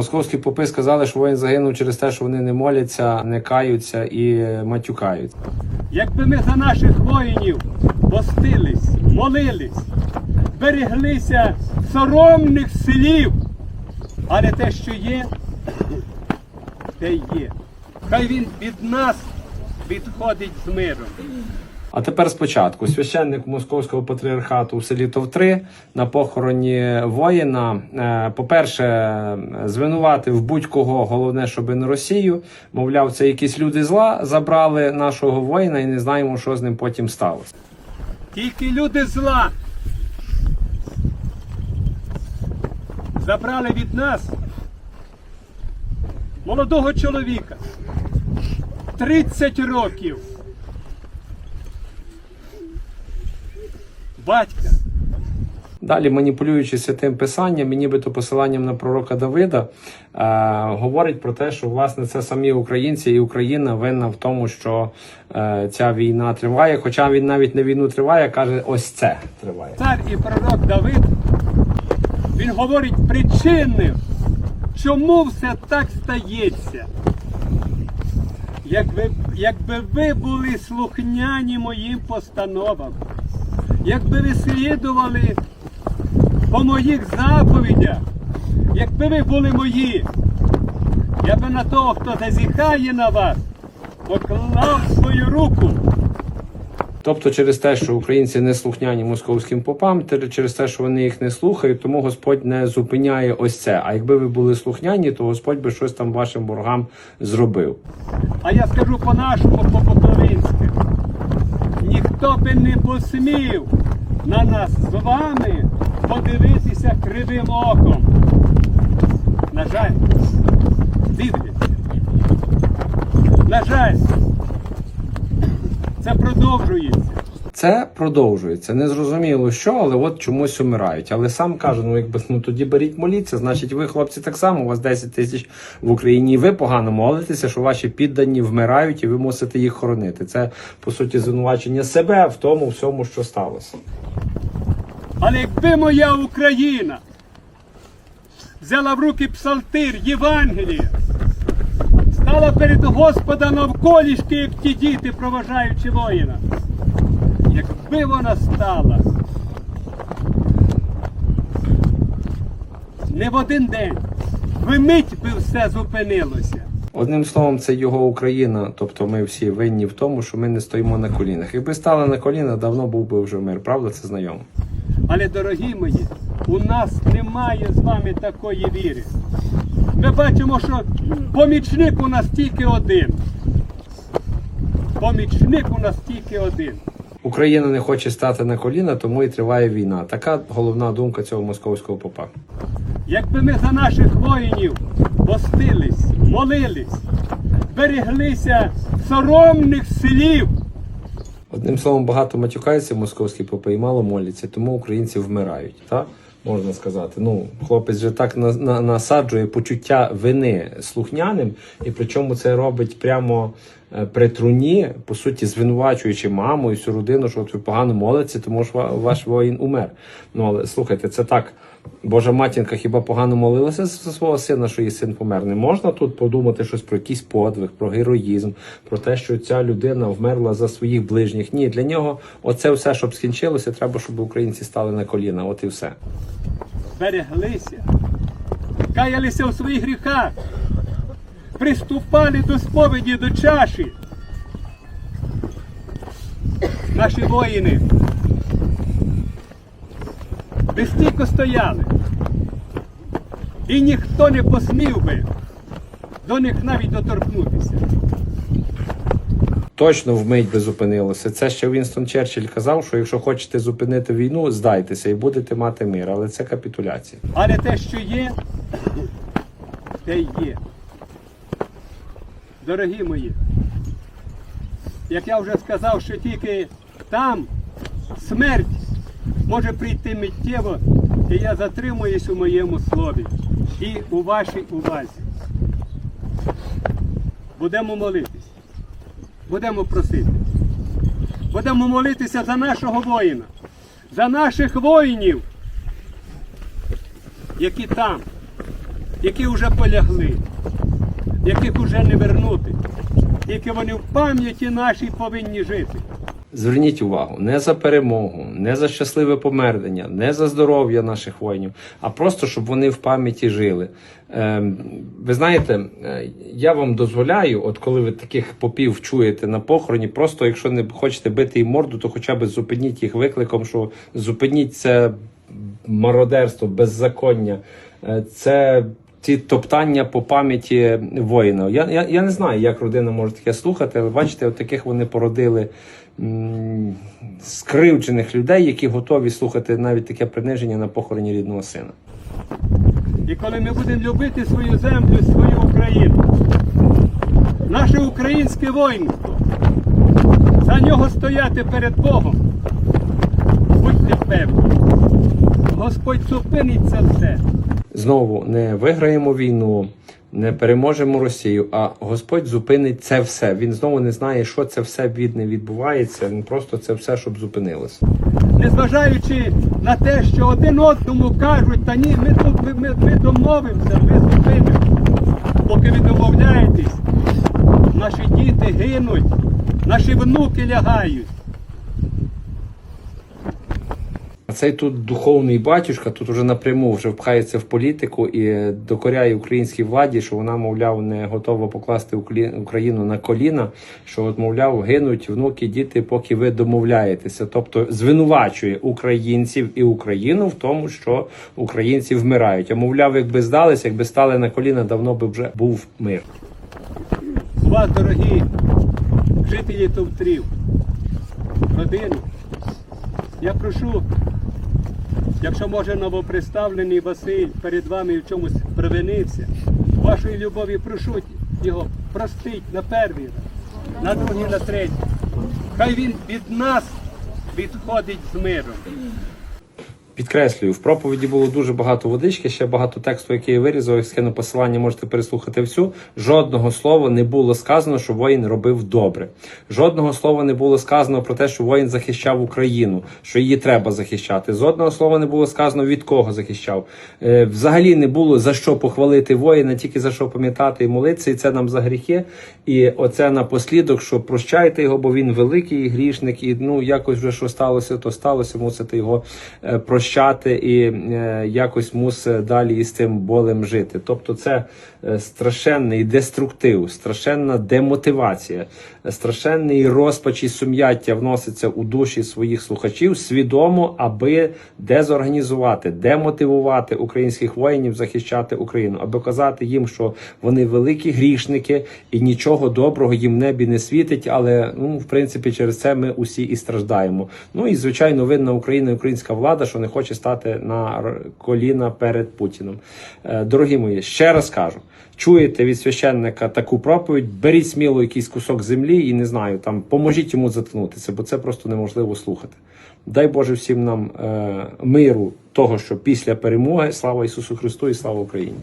Московські попи сказали, що воїн загинув через те, що вони не моляться, не каються і матюкають. Якби ми за наших воїнів постились, молились, береглися соромних слів, але те, що є, те є. Хай він від нас відходить з миром. А тепер спочатку священник Московського патріархату в селі Товтри на похороні воїна, е, по-перше, звинуватив будь-кого, головне, щоб не Росію. Мовляв, це якісь люди зла забрали нашого воїна і не знаємо, що з ним потім сталося. Тільки люди зла забрали від нас молодого чоловіка 30 років. Батька. Далі, маніпулюючи святим писанням і нібито посиланням на пророка Давида, е, говорить про те, що власне це самі українці і Україна винна в тому, що е, ця війна триває. Хоча він навіть не війну триває, каже, ось це триває. Цар і пророк Давид, він говорить причини, чому все так стається. Якби, якби ви були слухняні моїм постановам, якби ви слідували по моїх заповідях, якби ви були мої, я би на того, хто зазіхає на вас, поклав свою руку. Тобто через те, що українці не слухняні московським попам, через те, що вони їх не слухають, тому Господь не зупиняє ось це. А якби ви були слухняні, то Господь би щось там вашим ворогам зробив. А я скажу по-нашому, по-буковинськи. Ніхто би не посмів на нас з вами подивитися кривим оком. На жаль, дивляться. На жаль, це продовжується. Це продовжується. Незрозуміло що, але от чомусь умирають. Але сам каже: ну якби ну тоді беріть моліться. Значить, ви, хлопці, так само. У вас 10 тисяч в Україні. Ви погано молитеся, що ваші піддані вмирають, і ви мусите їх хоронити. Це по суті звинувачення себе в тому всьому, що сталося. Але якби моя Україна взяла в руки псалтир Євангелія, стала перед Господа навколішки, як ті діти, проважаючи воїна. Якби вона стала не в один день, вмить би все зупинилося. Одним словом, це його Україна. Тобто ми всі винні в тому, що ми не стоїмо на колінах. Якби стали на коліна, давно був би вже мир. Правда, це знайомо. Але, дорогі мої, у нас немає з вами такої віри. Ми бачимо, що помічник у нас тільки один. Помічник у нас тільки один. Україна не хоче стати на коліна, тому і триває війна. Така головна думка цього московського попа. Якби ми за наших воїнів постились, молились, береглися соромних слів, Одним словом, багато матюкається московські попи і мало моляться, тому українці вмирають. Так? Можна сказати. Ну, хлопець же так на, на, насаджує почуття вини слухняним, і причому це робить прямо е, при труні, по суті, звинувачуючи маму і всю родину, що от ви погано молиться, тому що ва- ваш воїн умер. Ну але слухайте, це так. Божа матінка хіба погано молилася за свого сина, що її син помер? Не можна тут подумати щось про якийсь подвиг, про героїзм, про те, що ця людина вмерла за своїх ближніх. Ні, для нього оце все, щоб скінчилося, треба, щоб українці стали на коліна. От і все. береглися, каялися у своїх гріхах, приступали до сповіді до чаші. Наші воїни безстійко стояли. І ніхто не посмів би до них навіть доторкнутися. Точно вмить би зупинилося. Це ще Вінстон Черчилль казав, що якщо хочете зупинити війну, здайтеся і будете мати мир. Але це капітуляція. Але те, що є, те є. Дорогі мої, як я вже сказав, що тільки там смерть може прийти миттєво, і я затримуюсь у моєму слові і у вашій увазі. Будемо молитись, будемо просити, будемо молитися за нашого воїна, за наших воїнів, які там, які вже полягли, яких вже не вернути, які вони в пам'яті нашій повинні жити. Зверніть увагу не за перемогу, не за щасливе помернення, не за здоров'я наших воїнів, а просто щоб вони в пам'яті жили. Ем, ви знаєте, е, я вам дозволяю, от коли ви таких попів чуєте на похороні, просто якщо не хочете бити їм морду, то хоча б зупиніть їх викликом, що зупиніть це мародерство, беззаконня, е, це ці топтання по пам'яті воїна. Я, я, я не знаю, як родина може таке слухати, але бачите, от таких вони породили м, скривджених людей, які готові слухати навіть таке приниження на похороні рідного сина. І коли ми будемо любити свою землю, свою Україну, наше українське воїнство, за нього стояти перед Богом, будьте певні, Господь зупинить це все. Знову не виграємо війну, не переможемо Росію, а Господь зупинить це все. Він знову не знає, що це все від не відбувається. Він просто це все, щоб зупинилося. Незважаючи на те, що один одному кажуть, та ні, ми тут ми, ми, ми домовимося, ми зупинимо. Поки ви домовляєтесь, наші діти гинуть, наші внуки лягають. А цей тут духовний батюшка тут уже напряму вже впхається в політику і докоряє українській владі, що вона, мовляв, не готова покласти Україну на коліна. Що, от, мовляв, гинуть внуки, діти, поки ви домовляєтеся. Тобто звинувачує українців і Україну в тому, що українці вмирають. А мовляв, якби здалися, якби стали на коліна, давно би вже був мир. Вас, дорогі жителі Товтрів, родини, я прошу, якщо може новоприставлений Василь перед вами в чомусь провинився, вашої любові прошу його простить на перший раз, на другий, на третій. Хай він від нас відходить з миром. Підкреслюю, в проповіді було дуже багато водички, ще багато тексту, який я вирізав, я скину посилання, можете переслухати всю. Жодного слова не було сказано, що воїн робив добре. Жодного слова не було сказано про те, що воїн захищав Україну, що її треба захищати. Жодного слова не було сказано від кого захищав. Е, взагалі не було за що похвалити воїна, тільки за що пам'ятати і молитися, і це нам за гріхи. І оце напослідок, що прощайте його, бо він великий грішник, і ну якось вже що сталося, то сталося, мусите його е, прощати і е, якось мусить далі із цим болем жити. Тобто, це е, страшенний деструктив, страшенна демотивація, е, страшенний розпач і сум'яття вноситься у душі своїх слухачів свідомо, аби дезорганізувати, демотивувати українських воїнів захищати Україну, аби казати їм, що вони великі грішники і нічого доброго їм в небі не світить. Але ну, в принципі, через це ми усі і страждаємо. Ну і звичайно, винна Україна українська влада, що не хоче стати на коліна перед Путіном. Е, Дорогі мої, ще раз кажу. Чуєте від священника таку проповідь, беріть сміло якийсь кусок землі і не знаю, там поможіть йому заткнутися, бо це просто неможливо слухати. Дай Боже всім нам е, миру, того, що після перемоги, слава Ісусу Христу і слава Україні.